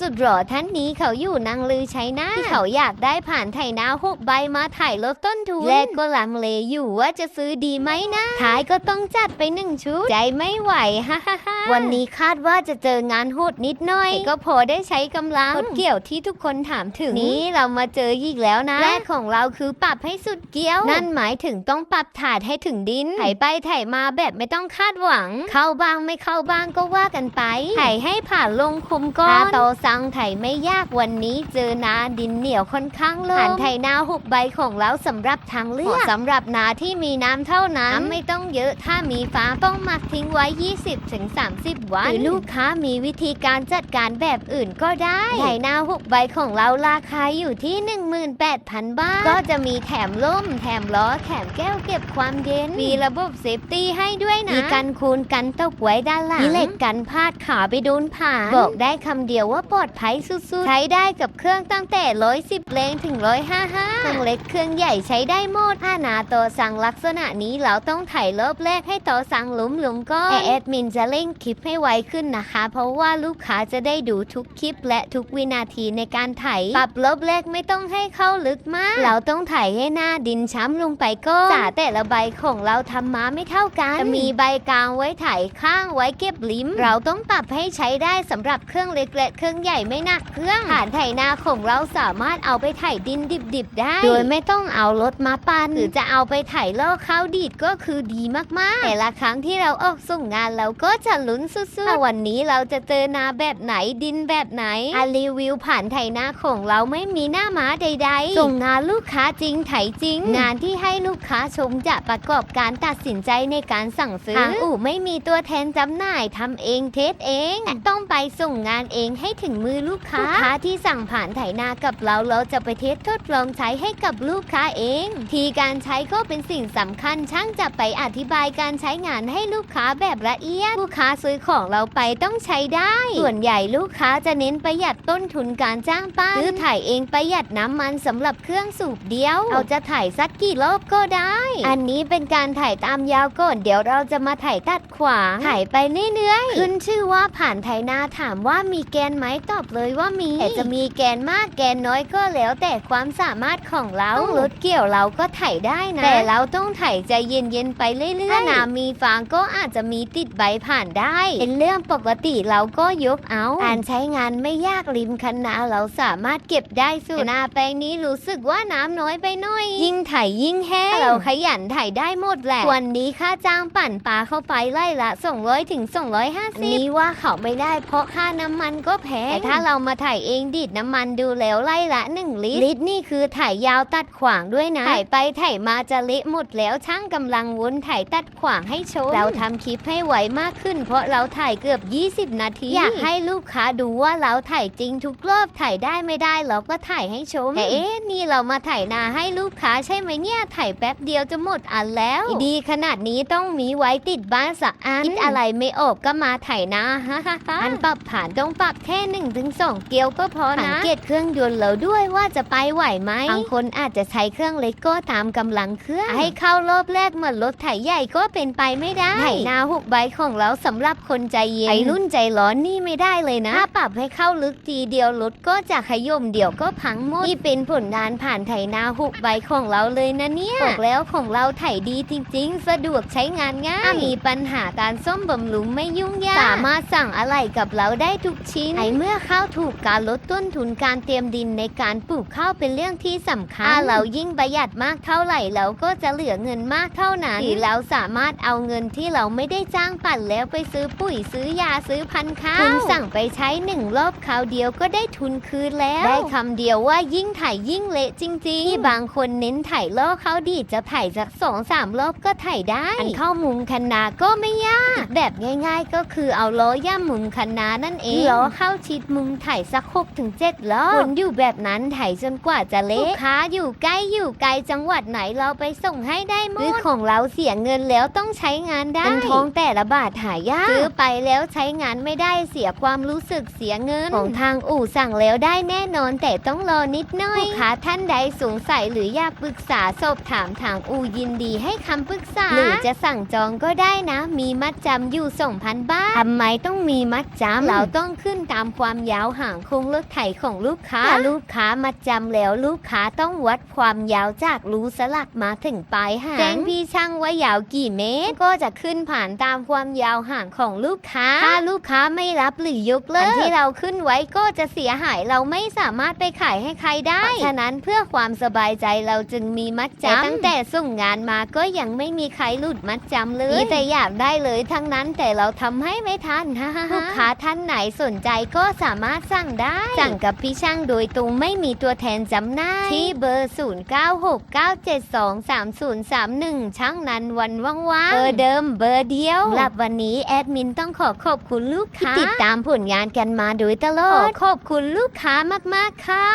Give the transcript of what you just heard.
สุดหล่อท่านนี้เขาอยู่นางลือใช้นะที่เขาอยากได้ผ่านไถนาหกใบมาถ่ายลดต้นทุนและก็ลังเลอยู่ว่าจะซื้อดีไหมนะท้ายก็ต้องจัดไปหนึ่งชุด ใจไม่ไหวฮ่าฮ่าฮ่าวันนี้คาดว่าจะเจองานโหดนิดหน่อยแต่ก็พอได้ใช้กำลังรถเกี่ยวที่ทุกคนถามถึงนี้เรามาเจออีกแล้วนะแรกของเราคือปรับให้สุดเกี้ยว นั่นหมายถึงต้องปรับถาดให้ถึงดินไถไปไถมาแบบไม่ต้องคาดหวัง เข้าบ้างไม่เข้าบ้างก็ว่ากันไปไถให้ผ่านลงคุมก้อนถ้าโตสังไถไม่ยากวันนี้เจอนาดินเหนียวค่อนข้างลงผ่านไถนาหกใบของเราสำหรับทางเลือกสำหรับนาที่มีน้ำเท่านั้นน้ำไม่ต้องเยอะถ้ามีฟ้าต้องหมักทิ้งไว้ 20-30 วันหรือลูกค้ามีวิธีการจัดการแบบอื่นก็ได้ไถนาหกใบของเราราคาอยู่ที่ 18,000 บาท ก็จะมีแถมล่ม แถมล้อ แถมแก้วเก็บความเย็น มีระบบเซฟตี้ให้ด้วยนะ มีกันคูนกันตกไว้ด้านหลังมีเหล็กกันพาดขาไปโดนผ่าน บอกได้คำเดียวว่าปลอดภัยสุดๆ ใช้ได้กับเครื่องตั้งแต่ 110แรงถึง 155 เครื่องเล็กเครื่องใหญ่ใช้ได้หมดถ้านาโตอสั่งลักษณะนี้เราต้องถ่ายรอบแรกให้โตอสั่งหลุมหลุมก็แต่แอดมินจะเร่งคลิปให้ไวขึ้นนะคะ เพราะว่าลูกค้าจะได้ดูทุกคลิปและทุกวินาทีในการถ่ายปรับรอบแรกไม่ต้องให้เข้าลึกมาก เราต้องถ่ายให้หน้าดินช้ำลงไปก็จ่าแต่ละใบของเราทำมาไม่เท่ากันจะมีใบกลางไว้ถ่ายข้างไว้เก็บลิ้ม เราต้องปรับให้ใช้ได้สำหรับเครื่องเล็กและเครื่องใหญ่ไม่หนักเครื่องฐานไถนาของเราสามารถเอาไปไถดินดิบๆได้ โดยไม่ต้องเอารถมาปั่นหรือจะเอาไปไถลอกข้าวดีดก็คือดีมากๆ แต่ละครั้งที่เราออกส่งงานเราก็จะลุ้นสุดๆว่าวันนี้เราจะเจอนาแบบไหนดินแบบไหนอะรีวิวผ่านไถนาของเราไม่มีหน้าม้าใด ๆ ส่งงานลูกค้าจริงไถจริง งานที่ให้ลูกค้าชมจะประกอบการตัดสินใจในการสั่งซื้อทางอู่ไม่มีตัวแทนจำหน่ายทำเองเทสเองแต่ต้องไปส่งงานเองให้ถึงมือลูกค้าลูกค้าที่สั่งผ่านไถนากับเราเราจะไปเทสทดลองใช้ให้กับลูกค้าเอง ทีการใช้ก็เป็นสิ่งสำคัญช่างจะไปอธิบายการใช้งานให้ลูกค้าแบบละเอียด ลูกค้าซื้อของเราไปต้องใช้ได้ ส่วนใหญ่ลูกค้าจะเน้นประหยัดต้นทุนการจ้างปั้นซื้อถ่ายเองประหยัดน้ำมันสำหรับเครื่องสูบเดียว เราจะถ่ายสักกี่รอบก็ได้ อันนี้เป็นการถ่ายตามยาวก่อนเดี๋ยวเราจะมาถ่ายตัดขวางถ่ายไปเรื่อยๆขึ้นชื่อว่าผ่านไถนาถามว่ามีแกนไหมตอบเลยว่ามีแต่จะมีแกนมากแกนน้อยก็แล้ว แต่ความสามารถของเราต้องรถเกี่ยวเราก็ถ่ายได้นะ แต่เราต้องถ่ายใจเย็นๆไปเรื่อยๆถ้าน้ำมีฟางก็อาจจะมีติดใบผ่านได้ เป็นเรื่องปกติเราก็ยกเอาการใช้งานไม่ยากริมคันนาเราสามารถเก็บได้สุดนาแปลงนี้รู้สึกว่าน้ำน้อยไปหน่อย ยิ่งไถยิ่งแห้งเราขยันไถได้หมดแหละวันนี้ค่าจ้างปั่นปลาเข้าไปไล่ละ200ถึง250นี้ว่าเขาไม่ได้เพราะค่าน้ำมันก็แพงแต่ถ้าเรามาไถเองดิดน้ำมันดูแล้วไล่ละ1ลิตรลิตรนี่คือไถยาวตัดขวางด้วยนะไถไปไถมาจะเละหมดแล้วช่างกำลังวนไถตัดขวางให้ชมเราทำคลิปให้ไวมากขึ้น เพราะเราถ่ายเกือบ 20 นาที อยากให้ลูกค้าดูว่าเราถ่ายจริงทุกรอบถ่ายได้ไม่ได้เราก็ถ่ายให้ชมแต่เอ๊ะนี่เรามาถ่ายนาให้ลูกค้าใช่ไหมเนี่ยถ่ายแป๊บเดียวจะหมดอันแล้ว ดีขนาดนี้ต้องมีไว้ติดบ้านสักอันคิดอะไรไม่ออกก็มาถ่ายนาฮ่าฮ่าฮ่าอันปรับผ่านต้องปรับแค่หนึ่งถึงสองเกลียวก็พอนะสังเกตเครื่องยนต์เราด้วยว่าจะไปไหวไหมบางคนอาจจะใช้เครื่องเล็กก็ตามกำลังเครื่อง ให้เข้ารอบแรกเหมือนรถไถใหญ่ก็เป็นไปไม่ได้ไถนาหกใบของเราสำหรับคนใจเย็นไอรุ่นใจร้อนนี่ไม่ได้เลยนะถ้าปรับให้เข้าลึกทีเดียวรถก็จะขย่มเดี๋ยวก็พังหมดนี่เป็นผลงานผ่านไถนาหกใบของเราเลยนะเนี่ยบอกแล้วของเราไถดีจริง ๆ สะดวกใช้งานง่ายถ้ามีปัญหาการซ่อมบำรุงไม่ยุ่งยากสามารถสั่งอะไรกับเราได้ทุกชิ้นไอเมื่อข้าวถูกการลดต้นทุนการเตรียมดินในการปลูกข้าวเป็นเรื่องที่สำคัญถ้าเรายิ่งประหยัดมากเท่าไหร่เราก็จะเหลือเงินมากเท่านั้นหรือเราสามารถเอาเงินที่เราไม่ได้จ้างปั่นแล้วไปซื้อปุ๋ยซื้อยาซื้อพันธุ์ข้าวคุณสั่งไปใช้หนึ่งรอบคราวเดียวก็ได้ทุนคืนแล้ว ได้คำเดียวว่ายิ่งถ่ายยิ่งเละจริงๆที่บางคนเน้นถ่ายล่อเขาดีจะถ่ายสักสองสามรอบก็ถ่ายได้อันเข้ามุมคันนาก็ไม่ยาก แบบง่าย ๆ ก็คือเอาล้อย่ำมุมคันนานั่นเองล้อเข้าชิดมุมถ่ายสักหกถึงเจ็ดรอบวนอยู่แบบนั้นถ่ายจนกว่าจะเละลูกค้าอยู่ใกล้อยู่ไกลจังหวัดไหนเราไปส่งให้ได้หมดซื้อของเราเสียเงินแล้วต้องใช้งานได้เงินทองแต่ละบาทหายากซื้อไปแล้วใช้งานไม่ได้เสียความรู้สึกเสียเงิน ของทางอู่สั่งแล้วได้แน่นอนแต่ต้องรอนิดหน่อยลูกค้าท่านใดสงสัยหรืออยากปรึกษาสอบถามทางอู่ยินดีให้คำปรึกษาหรือจะสั่งจองก็ได้นะ มีมัดจำอยู่2,000บาททำไมต้องมีมัดจำเราต้องขึ้นตามโคความยาวห่างโครงรถไถของลูกค้าถ้า ลูกค้ามาจำแล้วลูกค้าต้องวัดความยาวจากรูสลักมาถึงปลายหางแจ้งพี่ช่างว่ายาวกี่เมตร ก็จะขึ้นผ่านตามความยาวห่างของลูกค้า ถ้าลูกค้าไม่รับหรือยกเลิกอันที่เราขึ้นไว้ก็จะเสียหายเราไม่สามารถไปขายให้ใครได้ฉะนั้นเพื่อความสบายใจเราจึงมีมัดจำตั้งแต่ส่งงานมาก็ยังไม่มีใครหลุดมัดจำเลยมีแต่อยากได้เลยทั้งนั้นแต่เราทำให้ไม่ทันลูกค้าท่านไหนสนใจก็สามารถสั่งได้ สั่งกับพี่ช่างโดยตรงไม่มีตัวแทนจำหน่าย ที่เบอร์ 0969723031 ช่างนั้นวันว่างๆเบอร์เดิมเบอร์เดียวสำหรับวันนี้แอดมินต้องขอขอบคุณลูกค้าที่ติดตามผลงานกันมาโดยตลอดขอขอบคุณลูกค้ามากๆค่ะ